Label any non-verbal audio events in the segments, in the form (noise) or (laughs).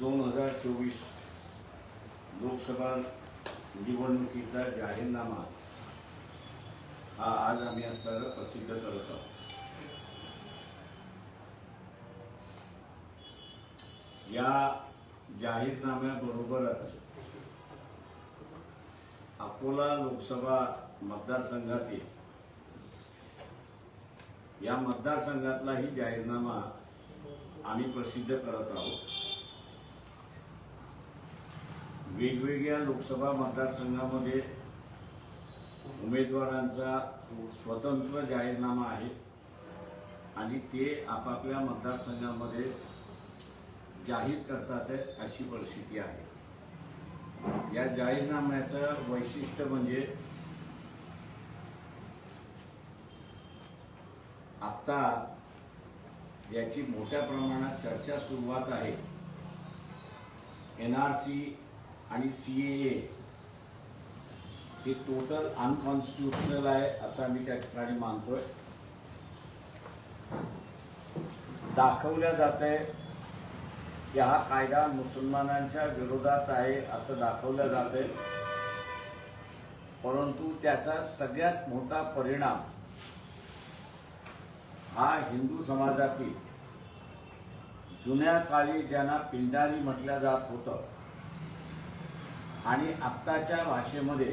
दोन हजार चोवीस लोकसभा निवडणुकीचा जाहीरनामा हा आज आम्ही असताना प्रसिद्ध करत आहोत. या जाहीरनाम्याबरोबरच अकोला लोकसभा मतदारसंघातील या मतदारसंघातलाही जाहीरनामा आम्ही प्रसिद्ध करत आहोत. वेगवेगळ्या लोकसभा मतदारसंघामध्ये उमेदवारांचा स्वतंत्र जाहीरनामा आहे आणि ते आपापल्या मतदारसंघामध्ये जाहीर करतात अशी परिस्थिती आहे. या जाहीरनाम्याचं वैशिष्ट्य म्हणजे आत्ता ज्याची मोठ्या प्रमाणात चर्चा सुरुवात आहे एन आर सी आणि सी ए हे टोटल अनकॉन्स्टिट्युशनल आहे असं आम्ही त्या ठिकाणी मानतोय. दाखवल्या जात आहे की हा कायदा मुसलमानांच्या विरोधात आहे असं दाखवलं जात आहे. परंतु त्याचा सगळ्यात मोठा परिणाम हा हिंदू समाजातील जुन्या काळी ज्यांना पिंडारी म्हटलं जात होतं आणि आत्ताच्या भाषेमध्ये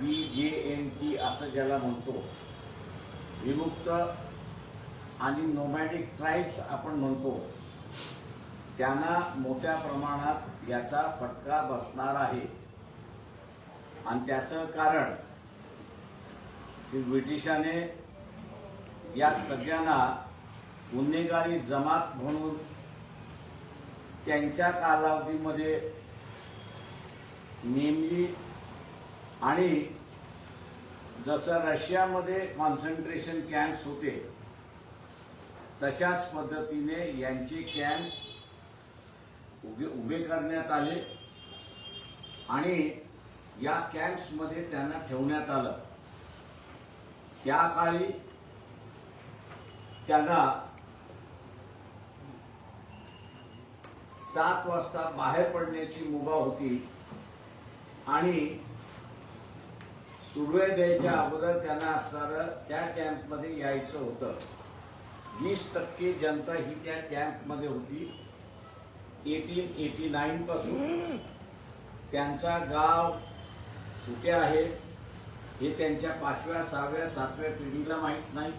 बी जे एन टी असं ज्याला म्हणतो विमुक्त आणि नोमॅटिक ट्राईब्स आपण म्हणतो त्यांना मोठ्या प्रमाणात याचा फटका बसणार आहे. आणि त्याचं कारण की ब्रिटिशाने या सगळ्यांना गुन्हेगारी जमात म्हणून त्यांच्या कालावधीमध्ये नेमली आणि जसं रशियामध्ये कॉन्सन्ट्रेशन कॅम्प्स होते तशाच पद्धतीने यांचे कॅम्प उभे उभे करण्यात आले आणि या कॅम्प्समध्ये त्यांना ठेवण्यात आलं. त्या काळी त्यांना सात वाजता बाहेर पडण्याची मुभा होती. आणि सूर्य द्यायच्या अगोदर त्यांना असणारं त्या कॅम्पमध्ये यायचं होतं. वीस टक्के जनता ही त्या कॅम्पमध्ये होती. एटीन एटी नाईन पासून. त्यांचा गाव कुठे आहे हे त्यांच्या पाचव्या सहाव्या सातव्या पिढीला माहीत नाही.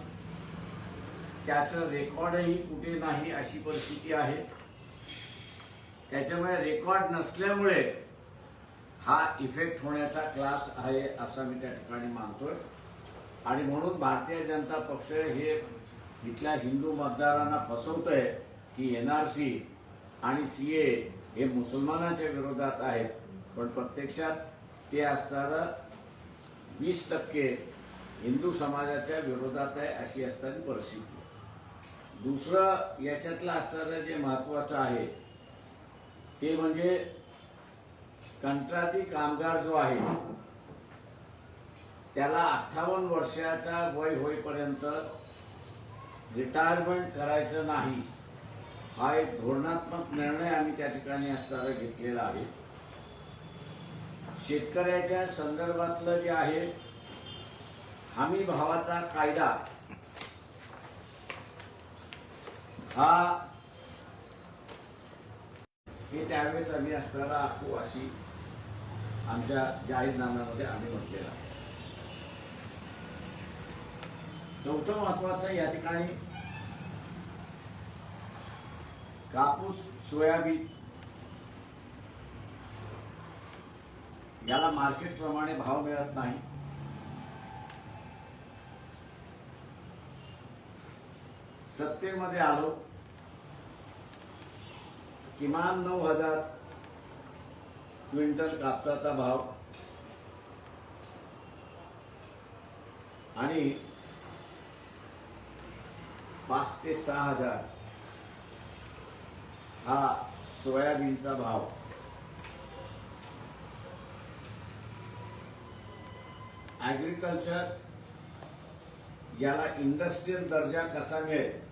त्याचं रेकॉर्डही कुठे नाही अशी परिस्थिती आहे. त्याच्यामुळे रेकॉर्ड नसल्यामुळे हा इफेक्ट होण्याचा क्लास आहे असं मी त्या ठिकाणी मानतोय. आणि म्हणून भारतीय जनता पक्ष हे इथल्या हिंदू मतदारांना फसवतंय की एन आर सी आणि सी ए हे मुसलमानांच्या विरोधात आहेत. पण प्रत्यक्षात ते असणारं वीस टक्के हिंदू समाजाच्या विरोधात आहे अशी असताना परिस्थिती. दुसरं याच्यातलं असणारं जे महत्वाचं आहे ते म्हणजे कंत्राटी कामगार जो आहे त्याला अठ्ठावन्न वर्षाचा वय होईपर्यंत रिटायरमेंट करायचं नाही हा एक धोरणात्मक निर्णय आम्ही त्या ठिकाणी असताना घेतलेला आहे. शेतकऱ्याच्या संदर्भातलं जे आहे हमी भावाचा कायदा हा हे त्यावेळेस आम्ही असताना आखू अशी आमच्या जाहीरनाम्यामध्ये आम्ही म्हटलेलं आहे. चौथं महत्वाचं या ठिकाणी कापूस सोयाबीन याला मार्केट प्रमाणे भाव मिळत नाही. सत्तेमध्ये आलो किमान नऊ हजार क्विंटल कापसाचा भाव आणि पाच ते सहा हजार हा सोयाबीनचा भाव. ॲग्रिकल्चर याला इंडस्ट्रीयल दर्जा कसा मिळेल?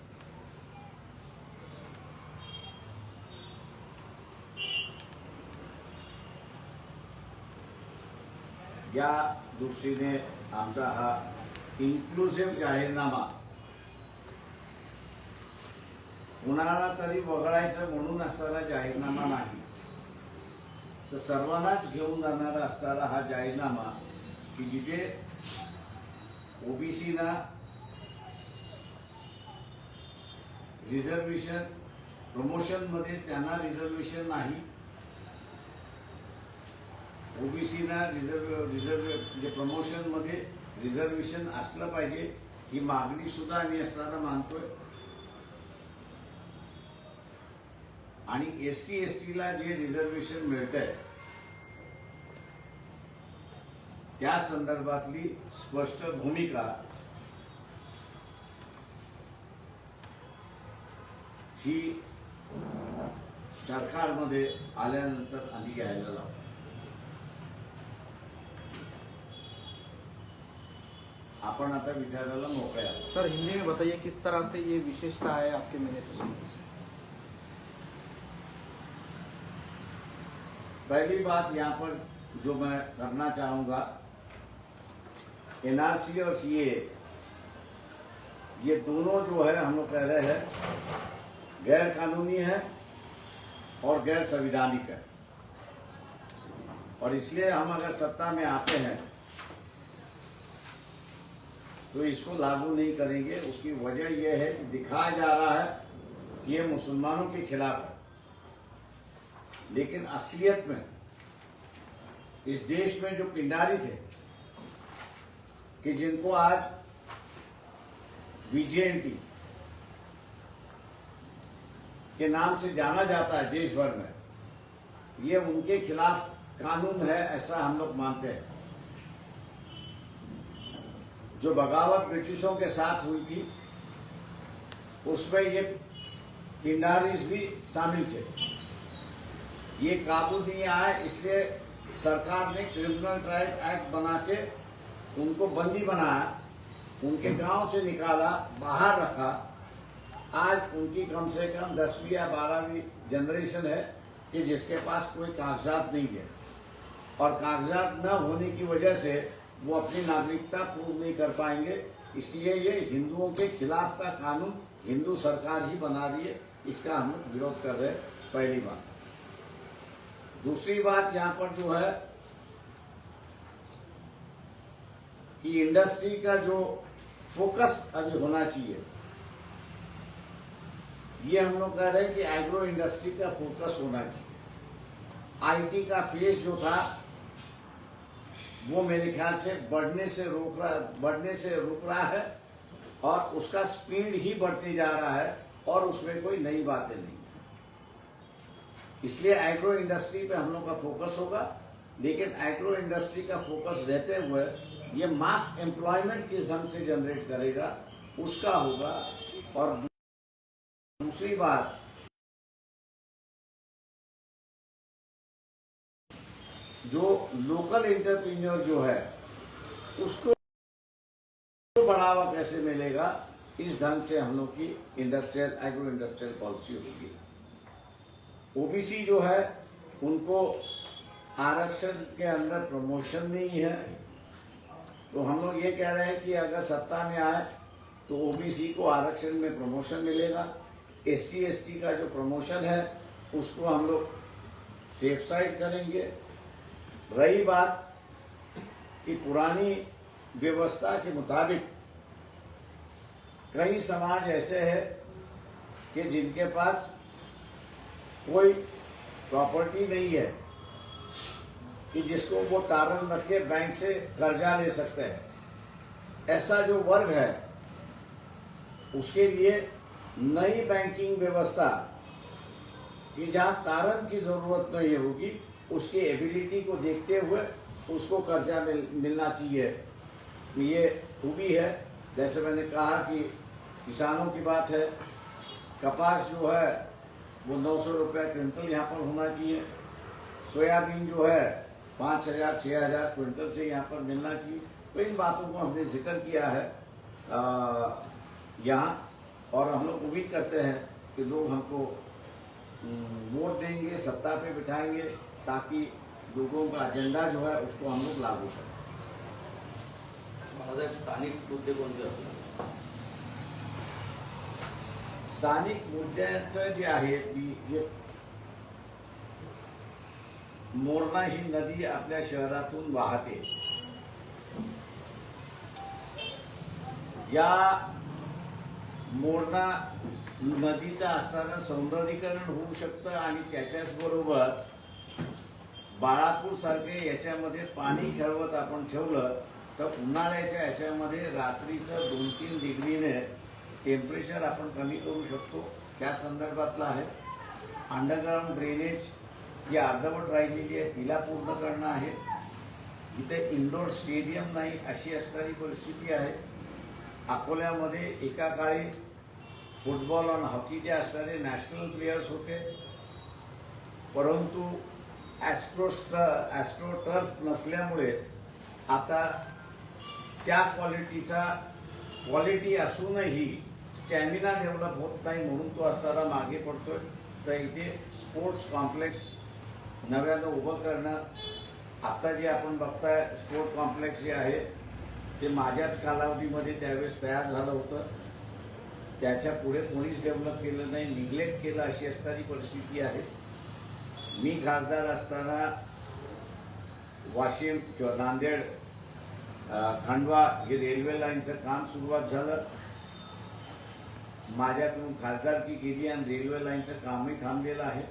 या दृष्टीने आमचा हा इन्क्लुसिव्ह जाहीरनामा. कुणाला तरी वगळायचं म्हणून असणारा जाहीरनामा नाही. तर सर्वांनाच घेऊन जाणारा असणारा हा जाहीरनामा की जिथे ओबीसीना रिझर्वेशन प्रमोशनमध्ये त्यांना रिझर्वेशन नाही ओबीसीना रिझर्व रिझर्व म्हणजे प्रमोशनमध्ये रिझर्वेशन असलं पाहिजे ही मागणी सुद्धा आम्ही असताना मानतोय. आणि एस सी एस टीला जे रिझर्वेशन मिळत आहे त्या संदर्भातली स्पष्ट भूमिका ही सरकारमध्ये आल्यानंतर आम्ही घ्यायला लावतो. आपण आता विचारायला मोकळे आहोत. सर हिंदी में बताइए किस तरह से ये विशेषता है आपके की पहली बात यहाँ पर जो मैं करना चाहूँगा एनआरसी और सीए ये दोनों जो है हम लोग कह रहे हैं गैर कानूनी है और गैर संविधानिक है। और इसलिए हम अगर सत्ता में आते हैं तो इसको लागू नहीं करेंगे। उसकी वजह यह है कि दिखाया जा रहा है कि ये मुसलमानों के खिलाफ है। लेकिन असलियत में इस देश में जो पिंडारी थे, कि जिनको आज बीजेएनटी के नाम से जाना जाता है देश भर में, ये उनके खिलाफ कानून है, ऐसा हम लोग मानते हैं। जो बगावत ब्रिटिशों के साथ हुई थी, उसमें ये पिंडारीज भी शामिल थे। ये काबू नहीं आए, इसलिए सरकार ने क्रिमिनल ट्रायल एक्ट बना के उनको बंदी बनाया, उनके गाँव से निकाला, बाहर रखा। आज उनकी कम से कम दसवीं या बारहवीं जनरेशन है कि जिसके पास कोई कागजात नहीं है। और कागजात न होने की वजह से वो अपनी नागरिकता पूर्ण नहीं कर पाएँगे। इसलिए ये हिंदुओं के खिलाफ का कानून हिंदू सरकार ही बना रही है। इसका हम विरोध कर रहे हैं, पहली बात। दूसरी बात यहाँ पर जो है कि इंडस्ट्री का जो फोकस अभी होना चाहिए, ये हम लोग कह रहे हैं कि एग्रो इंडस्ट्री का फोकस होना चाहिए। आईटी का फ़ेज़ जो था वो मेरे ख्याल से बढ़ने से रोक रहा, बढ़ने से रुक रहा है और उसका स्पीड ही बढ़ते जा रहा है और उसमें कोई नई बातें नहीं इसलिए एग्रो इंडस्ट्री पे हम लोग का फोकस होगा, लेकिन एग्रो इंडस्ट्री का फोकस रहते हुए ये मास एम्प्लॉयमेंट किस ढंग से जनरेट करेगा, उसका होगा। और दूसरी बात जो लोकल इंटरप्रीनियर जो है, उसको बढ़ावा कैसे मिलेगा? इस ढंग से हम लोग की इंडस्ट्रियल एग्रो इंडस्ट्रियल पॉलिसी होगी ओबीसी जो है, उनको आरक्षण के अंदर प्रमोशन नहीं है। तो हम लोग ये कह रहे हैं कि अगर सत्ता में आए तो ओबीसी को आरक्षण में प्रमोशन मिलेगा। एस सी का जो प्रमोशन है, उसको हम लोग सेफ़ साइड करेंगे। रही बात कि पुरानी व्यवस्था के मुताबिक कई समाज ऐसे हैं कि जिनके पास कोई प्रॉपर्टी नहीं है कि जिसको वो तारण रख के बैंक से कर्जा ले सकते हैं। ऐसा जो वर्ग है उसके लिए नई बैंकिंग व्यवस्था कि जहाँ तारण की जरूरत नहीं होगी उसकी एबिलिटी को देखते हुए उसको कर्जा मिल, मिलना चाहिए। ये खूबी है। जैसे मैंने कहा कि किसानों की बात है कपास जो है वो नौ सौ रुपये क्विंटल यहाँ पर होना चाहिए। सोयाबीन जो है पाँच हज़ार छः हज़ार क्विंटल से यहाँ पर मिलना चाहिए। तो इन बातों को हमने ज़िक्र किया है यहाँ। और हम लोग उम्मीद करते हैं कि लोग हमको वोट देंगे सत्ता पे बिठाएँगे। ताकि लोगों का एजेंडा जो है उसको हम लोग लागू करें। स्थानिक मुद्दे कोणते असतात स्थानिक मुद्द्याचं जे आहे की जे मोरणा ही नदी आपल्या शहरातून वाहते. या मोरणा नदीचं असताना सौंदर्यीकरण होऊ शकतं आणि त्याच्याच बरोबर बाळापूर सारखे याच्यामध्ये पाणी खेळवत आपण ठेवलं तर उन्हाळ्याच्या याच्यामध्ये रात्रीचं दोन तीन डिग्रीने टेम्परेचर आपण कमी करू शकतो. त्या संदर्भातलं आहे. अंडरग्राऊंड ड्रेनेज जी अर्धवट राहिलेली आहे तिला पूर्ण करणं आहे. इथे इंडोर स्टेडियम नाही अशी असणारी परिस्थिती आहे. अकोल्यामध्ये एका काळी फुटबॉल आणि हॉकीचे असणारे नॅशनल प्लेयर्स होते. परंतु ॲस्ट्रोस्ट ॲस्ट्रोटर्फ नसल्यामुळे आता त्या क्वालिटीचा क्वालिटी असूनही स्टॅमिना डेव्हलप होत नाही म्हणून तो असताना मागे पडतोय. तर इथे स्पोर्ट्स कॉम्प्लेक्स नव्यानं उभं करणं आत्ता जे आपण बघताय स्पोर्ट कॉम्प्लेक्स जे आहे ते माझ्याच कालावधीमध्ये त्यावेळेस तयार झालं होतं. त्याच्या पुढे कोणीच डेव्हलप केलं नाही निग्लेक्ट केलं अशी असणारी परिस्थिती आहे. मी खासदार असताना वाशिम किंवा नांदेड खांडवा खंडवा हे रेल्वे लाईनचं काम सुरुवात झालं. माझ्याकडून खासदारकी केली आणि रेल्वे लाईनचं कामही थांबलेलं आहे.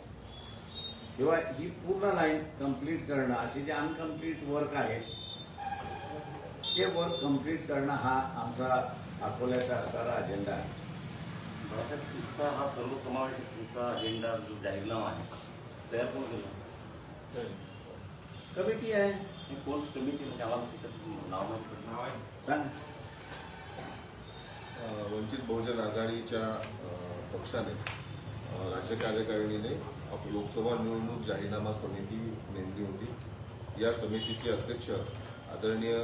तेव्हा ही पूर्ण लाईन कंप्लीट करणं असे जे अनकम्प्लीट वर्क आहेत ते वर्क कंप्लीट करणं हा आमचा अकोल्याचा असणारा अजेंडा आहे. तुमचा हा सर्वसमावेशक तुमचा अजेंडा जो डायग्राम आहे तयार कोण केला कमिटी आहे? हे कोण कमिटी म्हणजे आम्हाला तिथं नाव माहिती पडलं. सांग. अ, वंचित बहुजन आघाडीच्या पक्षाने राज्य कार्यकारिणीने आप- लोकसभा निवडणूक जाहीरनामा समिती नेमली होती. या समितीचे अध्यक्ष आदरणीय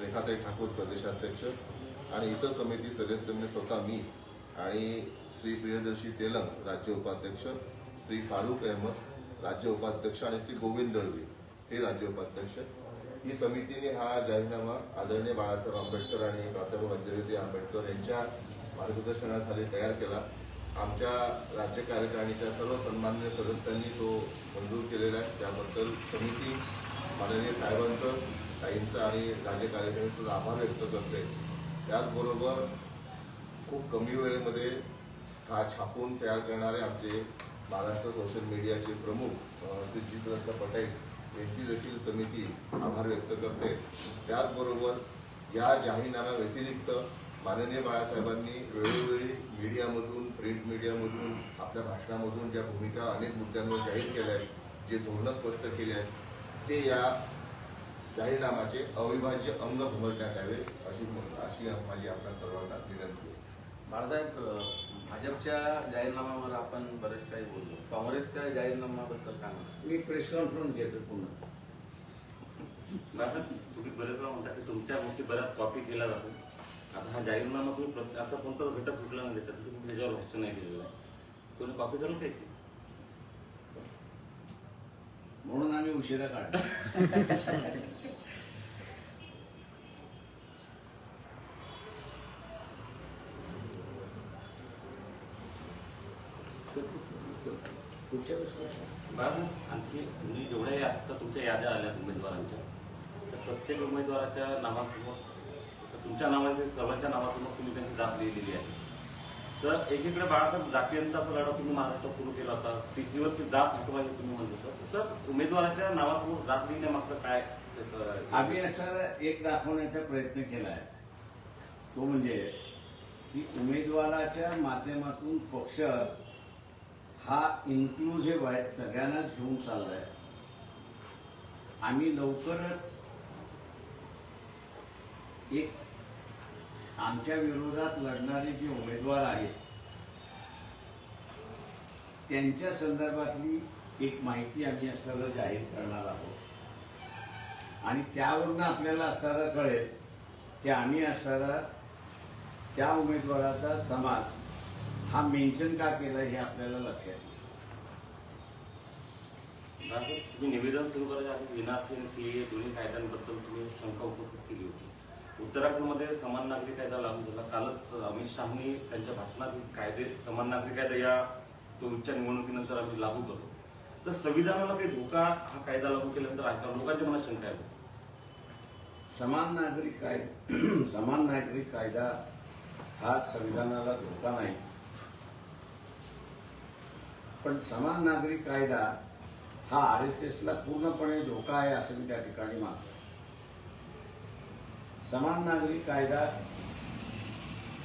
रेखाताई ठाकूर प्रदेशाध्यक्ष आणि इतर समिती सदस्यांनी स्वतः मी आणि श्री प्रियदर्शी तेलंग राज्य उपाध्यक्ष श्री फारुख अहमद राज्य उपाध्यक्ष आणि श्री गोविंद दळवी हे राज्य उपाध्यक्ष. ही समितीने हा जाहीरनामा आदरणीय बाळासाहेब आंबेडकर आणि प्राध्यापक अंजली आंबेडकर यांच्या मार्गदर्शनाखाली तयार केला. आमच्या राज्य कार्यकारिणीच्या सर्व सन्माननीय सदस्यांनी तो मंजूर केलेला आहे. त्याबद्दल समिती माननीय साहेबांचं ताईंचं आणि राज्य कार्यकारिणीचं आभार व्यक्त करते. त्याचबरोबर खूप कमी वेळेमध्ये हा छापून तयार करणारे आमचे महाराष्ट्र सोशल मीडियाचे प्रमुख अ, श्री पटेल यांची देखील समिती आभार व्यक्त करते. त्याचबरोबर या जाहीरनाम्या व्यतिरिक्त माननीय बाळासाहेबांनी वेळोवेळी मीडियामधून प्रिंट मीडियामधून आपल्या भाषणामधून ज्या भूमिका अनेक मुद्द्यांवर जाहीर केल्या आहेत जे धोरणं स्पष्ट केली आहेत ते या जाहीरनामाचे अविभाज्य अंग समजण्यात यावे अशी अशी माझी आपल्या सर्वांना विनंती आहे. महाराज भाजपच्या जाहीरनाम्यावर आपण बरेच काही बोललो. काँग्रेसच्या जाहीरनाम्याबद्दल काय म्हणता? मी प्रेस कॉन्फरन्स घेतो पुन्हा तुम्ही बरेच वेळा म्हणता की तुमच्या गोष्टी बऱ्याच कॉपी केल्या जातो. आता हा जाहीरनामा तुम्ही आता कोणताच घटक सुटला नाही त्याच्यात तुम्ही त्याच्यावर भाष्य नाही केलेलं आहे. कोणी कॉपी करून घ्यायची म्हणून आम्ही उशिरा काढतो (laughs) आणखी तुम्ही जेवढ्या आता तुमच्या याद्या आल्या उमेदवारांच्या. त्या प्रत्येक उमेदवाराच्या नावासमोर तर तुमच्या नावाचे सर्वांच्या नावासमोर तुम्ही त्यांची जात लिहिलेली आहे. तर एकीकडे बाळासाहेब जातीयंताचा लढा तुम्ही महाराष्ट्रात सुरू केला होता. टीसीवरची जात हटवायची तुम्ही म्हणत होता. तर उमेदवाराच्या नावासमोर जात लिहिण्यामागचं काय त्याचं- आम्ही असं एक दाखवण्याचा प्रयत्न केला आहे. तो म्हणजे की उमेदवाराच्या माध्यमातून पक्ष हा इन्क्लुझिव्ह आहे सगळ्यांनाच घेऊन चाललाय. आम्ही लवकरच एक आमच्या विरोधात लढणारे जे उमेदवार आहेत त्यांच्या संदर्भातली एक माहिती आम्ही असं जाहीर करणार आहोत. आणि त्यावरून आपल्याला असणारं कळेल की आम्ही असणारा त्या उमेदवाराचा समाज हा मेन्शन का केला हे आपल्याला लक्षात बाळासाहेब, तुम्ही निवेदन सुरू करायच्या आधी एनआरसी आणि सीए दोन्ही कायद्यांबद्दल तुम्ही शंका उपस्थित केली होती. उत्तराखंडमध्ये समान नागरिक कायदा लागू झाला. कालच अमित शहानी त्यांच्या भाषणात कायदे समान नागरिक कायदा या चोवीसच्या निवडणुकीनंतर आम्ही लागू करतो. तर संविधानाला काही धोका हा कायदा लागू केल्यानंतर आहे का लोकांच्या मनात शंका आहे. समान नागरिक कायदा (clears throat) समान नागरिक कायदा हा संविधानाला धोका नाही. पण समान नागरिक कायदा हा आर एस एसला पूर्णपणे धोका आहे असं मी त्या ठिकाणी मानतो समान नागरिक कायदा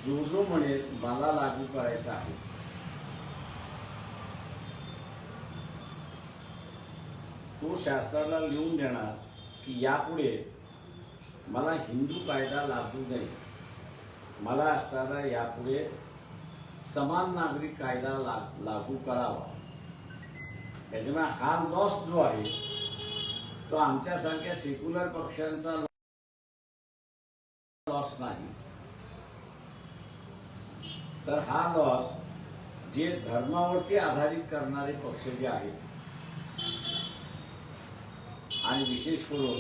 जो जो म्हणेल मला लागू करायचा आहे तो शास्त्राला लिहून देणार की यापुढे मला हिंदू कायदा लागू नाही मला असताना यापुढे समान नागरिक कायदा लागू करावा. त्याच्यामुळे हा लॉस जो आहे तो आमच्यासारख्या सेक्युलर पक्षांचा लॉस नाही. तर हा लॉस जे धर्मावरती आधारित करणारे पक्ष जे आहेत आणि विशेष करून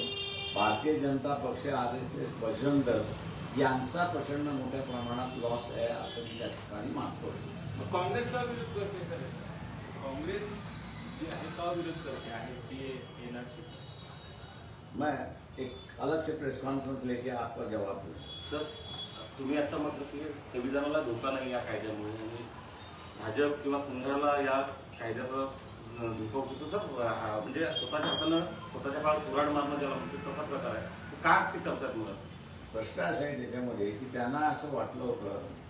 भारतीय जनता पक्ष R S S Bajrang Dal यांचा प्रचंड मोठ्या प्रमाणात लॉस आहे असं मी त्या ठिकाणी काँग्रेसला विरोध करते सर काँग्रेस जी आहे का विरोध करते? आहे सी एनआरसी मैं एक अलग से प्रेस कॉन्फ्रेंस लेके आपका जवाब दूँ। सर तुम्ही आता म्हटलं की संविधानाला धोका नाही या कायद्यामुळे. आणि भाजप किंवा संघाला या कायद्याचा धोका होऊ शकतो सर हा, म्हणजे स्वतःच्या हातानं स्वतःच्या काळात कुराड मारणं ज्याला म्हणतो तसा प्रकार आहे. तर का ते करतात मला प्रश्न असा आहे त्याच्यामध्ये की त्यांना असं वाटलं होतं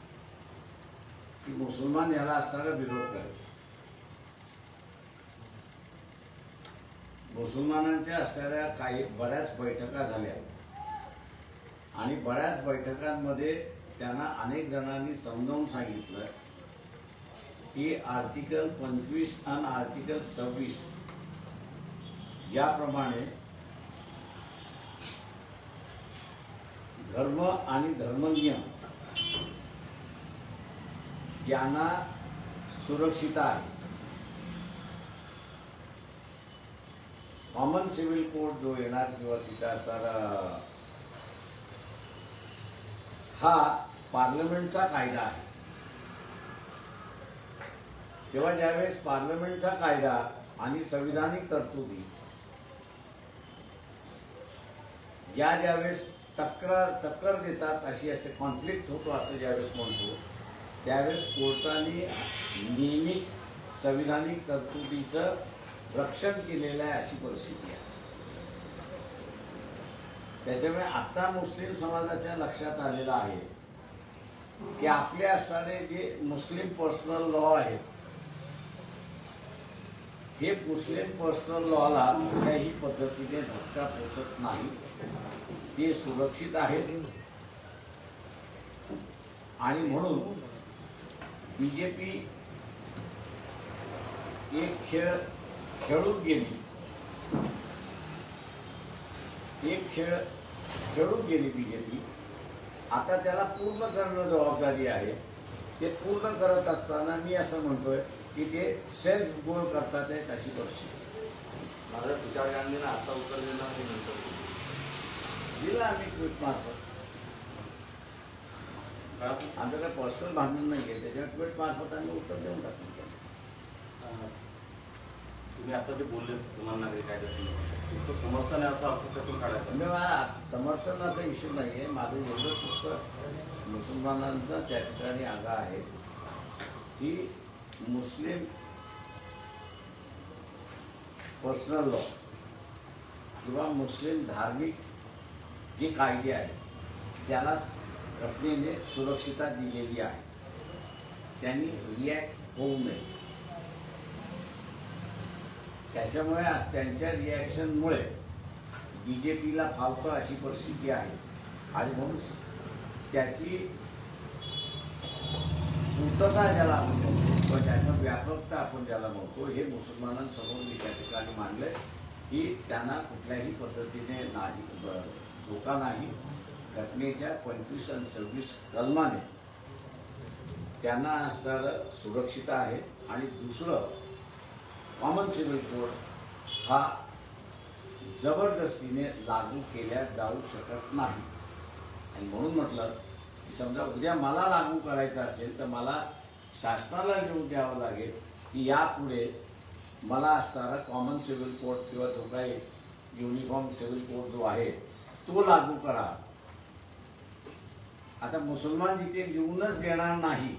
की मुसलमान याला असणारा विरोध करायचा मुसलमानांच्या असणाऱ्या काही बऱ्याच बैठका झाल्या. आणि बऱ्याच बैठकांमध्ये त्यांना अनेक जणांनी समजावून सांगितलं की आर्टिकल पंचवीस आणि आर्टिकल सव्वीस याप्रमाणे धर्म आणि धर्मनियम यांना सुरक्षित आहे. कॉमन सिव्हिल कोड जो येणार किंवा तिथे असणारा हा पार्लमेंटचा कायदा आहे. तेव्हा ज्यावेळेस पार्लमेंटचा कायदा आणि संविधानिक तरतुदी या ज्यावेळेस तक्रार तक्रार देतात अशी असते कॉन्फ्लिक्ट होतो असं ज्यावेळेस म्हणतो त्यावेळेस कोर्टाने नेहमीच संविधानिक तरतुदीचं रक्षण केलेलं आहे अशी परिस्थिती आहे. त्याच्यामुळे आता मुस्लिम समाजाच्या लक्षात आलेलं आहे की आपले असणारे जे मुस्लिम पर्सनल लॉ आहेत हे मुस्लिम पर्सनल लॉला कुठल्याही पद्धतीने धक्का पोचत नाही. ते सुरक्षित आहेत. आणि म्हणून बीजेपी एक खेळ खेळून गेली. एक खेळ खेळून गेली बीजेपी. आता त्याला पूर्ण करणं जबाबदारी आहे. ते पूर्ण करत असताना मी असं म्हणतोय की ते सेल्फ गोल करतात आहेत अशी परिस्थिती. माझा तुषार गांधींना आता उत्तर नंतर दिलं आम्ही ट्विट मार्फत. का आमचं काही पर्सनल भांडण नाही आहे त्याच्यावर ट्विट मार्फत आम्ही उत्तर देऊन टाकतो. तुम्ही आता जे बोलले समान नागरिक कायद्यासंदर्भात तुमचं समर्थन आहे असं अर्थ त्यातून काढायचं. म्हणजे मला समर्थनाचा इश्यू नाही आहे माझं एवढं फक्त मुसलमानांचा त्या ठिकाणी आगा आहे की मुस्लिम पर्सनल लॉ किंवा मुस्लिम धार्मिक जे कायदे आहेत त्याला घटनेने सुरक्षिता दिलेली आहे. त्यांनी रिॲक्ट होऊ नये. त्याच्यामुळे आज त्यांच्या रिॲक्शनमुळे बी जे पीला फावतं अशी परिस्थिती आहे. आणि म्हणून त्याची पूर्तता ज्याला आपण म्हणतो किंवा त्याचा व्यापकता आपण ज्याला म्हणतो हे मुसलमानांसमोर मी त्या ठिकाणी मांडलंय की त्यांना कुठल्याही पद्धतीने नाही धोका नाही. घटनेच्या पंचवीस आणि सव्वीस कलमाने त्यांना असणारं सुरक्षित आहे. आणि दुसरं कॉमन सिव्हिल कोड हा जबरदस्तीने लागू केल्या जाऊ शकत नाही. आणि म्हणून म्हटलं की समजा उद्या मला लागू करायचं असेल तर मला शासनाला लिहून द्यावं लागेल की यापुढे मला असणारा कॉमन सिव्हिल कोड किंवा जो काही युनिफॉर्म सिव्हिल कोड जो आहे तो लागू करा. आता मुसलमान जिथे लिहूनच देणार नाही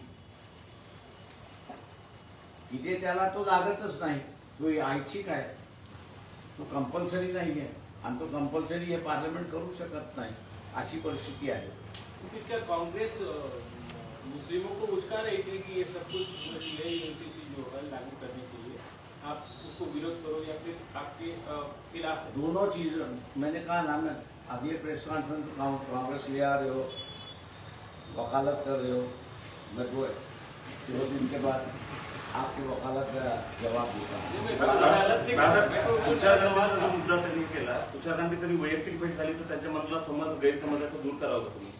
तिथे त्याला तो लागतच नाही. तो ऐच्छिक आहे. तो कंपल्सरी नाही आहे आणि तो कंपल्सरी हे पार्लमेंट करू शकत नाही अशी परिस्थिती आहे. क्योंकि क्या कांग्रेस मुस्लिमों को रही थी कि ये सब कुछ एनसीसी जो है लागू करने के लिए आप उसको विरोध करो या फिर आपके खिलाफ दोनों चीज मैंने कहा ना मैं अगले प्रेस कॉन्फ्रेंस कांग्रेस ले आ रहे हो वकालत कर रहे हो? मैं दो दो दिन के बाद आपकी वकालत का जवाब देता हूँ। मुद्दा त्यांनी केला. तुषार गांधी कधी वैयक्तिक भेट झाली तर त्यांच्या मधला समज गैरसमजाचा दूर करावं का तुम्ही?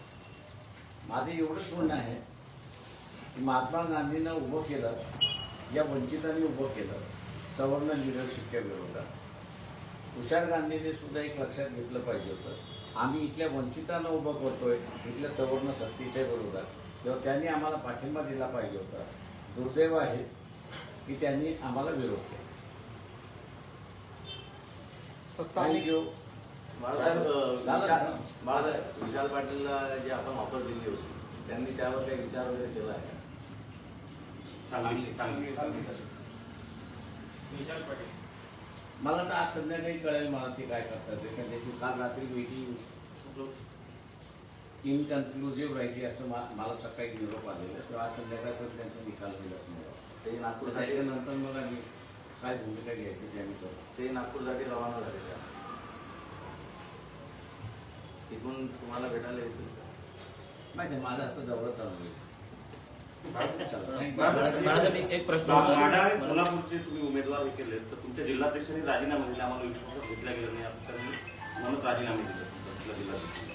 माझं एवढंच म्हणणं आहे की महात्मा गांधीनं उभं केलं या वंचितांनी उभं केलं सवर्ण लिडरशिपच्या विरोधात. तुषार गांधीने सुद्धा एक लक्षात घेतलं पाहिजे होतं. आम्ही इथल्या वंचितांना उभं करतोय इथल्या सवर्ण सत्तेच्या विरोधात तेव्हा त्यांनी आम्हाला पाठिंबा दिला पाहिजे होता. दुर्दैव आहे की त्यांनी आम्हाला विरोध केला. सत्ता आणि बाळासाहेब विशाल का? बाळासाहेब विशाल पाटीलला जे आपण ऑफर दिली होती त्यांनी त्यावर काही विचार वगैरे केला आहे विशाल पाटील. मला तर आज संध्याकाळी कळेल मला ते काय करतात. ते कारण त्याची काल रात्री मीटिंग इनकन्क्लुझिव्ह राहिली असं मला सकाळी निरोप आलेला. तेव्हा आज संध्याकाळपर्यंत त्यांचा निकाल होईल असं मला. ते नागपूरसाठी त्याच्यानंतर मग आम्ही काय भूमिका घ्यायची ते आम्ही करू. ते नागपूरसाठी रवाना झाले त्या तिथून तुम्हाला भेटायला येतील माहिती माझा आता दौरा चालू आहे. बाळासाहेब एक- एक प्रश्न होता. सोलापूरचे तुम्ही उमेदवार हे केले तर तुमच्या जिल्हाध्यक्षांनी राजीनामा दिले आम्हाला विश्वासात घेतला गेला नाही आता म्हणून राजीनामे दिले. तुमच्या जिल्हाध्यक्षांनी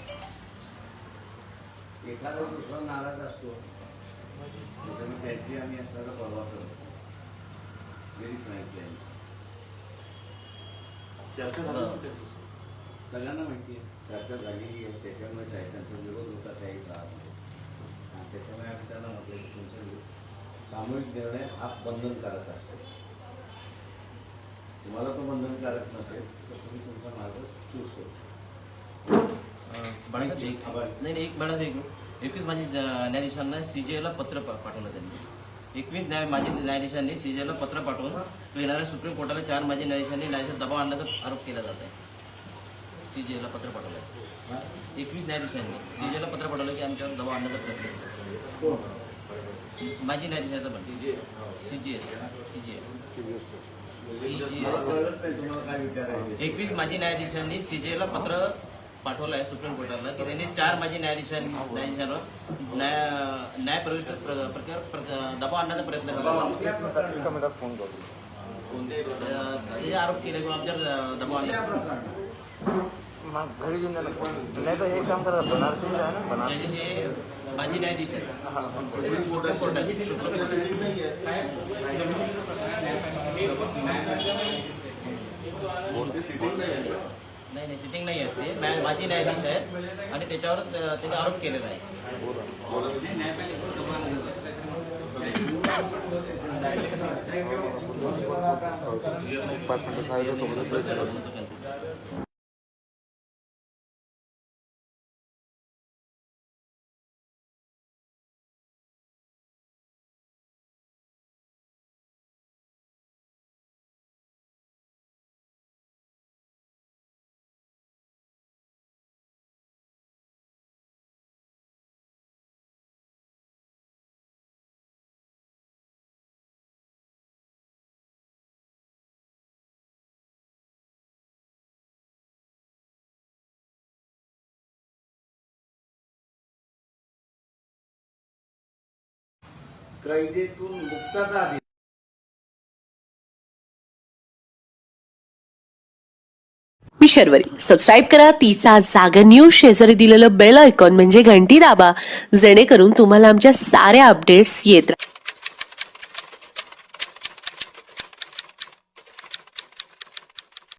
एखादा दुसरा नाराज असतो त्याची आम्ही असणारा परवा करतो. व्हेरी फ्रँकली चर्चा झाली. सगळ्यांना माहिती आहे. चर्चा झालेली आहे त्याच्यामुळेच आहे त्यांचा विरोध होता त्याही काळामध्ये. आणि त्याच्यामुळे आम्ही त्यांना म्हटलं की तुमचा सामूहिक निर्णय हा बंधनकारक असतो. तुम्हाला तो बंधनकारक नसेल तर तुम्ही तुमचा मार्ग चूज करू शकता. बाळासाहेब एक. नाही नाही एक एकवीस माझी न्यायाधीशांना सीजीआयला पत्र पाठवलं त्यांनी एकवीस न्याय माजी न्यायाधीशांनी सीजीआयला पत्र पाठवून येणाऱ्या सुप्रीम कोर्टाला चार माजी न्यायाधीशांनी न्यायाधीश दबाव आणण्याचा आरोप केला जात आहे. सीजीआयला पत्र पाठवलं एकवीस न्यायाधीशांनी सीजीआयला पत्र पाठवलं की आमच्यावर दबाव आणण्याचा प्रयत्न केला. कोण माजी न्यायाधीशाचं पण. सीजीआय सीजीआय सीजीआय कळत नाही तुम्हाला काय विचारायचे एकवीस माजी न्यायाधीशांनी सीजेला पत्र पाठवलं आहे सुप्रीम कोर्टाला की त्यांनी चार माजी न्यायाधीशां न्यायाधीशांवर न्याय न्यायप्रविष्ट प्र- प्रकार प्रक- दबाव आणण्याचा प्रयत्न केला. कुठल्या प्रकरणात? कोणत्याही प्रकारचा अं, ते आरोप केले किंवा आमच्यावर दबाव आणला? घरी घेऊन नाही तर हे काम करा बनारसी आहे ना बनारसी जजेस माजी न्यायाधीश आहेत सुप्रीम सुप्रीम कोर्टाचे कोर्टाची सुप्रीम कोर्ट सिटिंग नाही आहे ते सिटिंग नाही आहे ना. नाही नाही सिटिंग नाही आहेत ते न्याय- माजी न्यायाधीश आहेत आणि त्याच्यावर अं, त्यांनी आरोप केलेला आहे Thank you. पाच मिनिटं साहेब सोबत कैदेतून मुक्तता दिली मी शर्वरी. सबस्क्राईब करा. तिचा जागर न्यूज शेजारी दिलेलं बेल आयकॉन म्हणजे घंटी दाबा. जेणेकरून तुम्हाला आमच्या साऱ्या अपडेट्स येत राहतात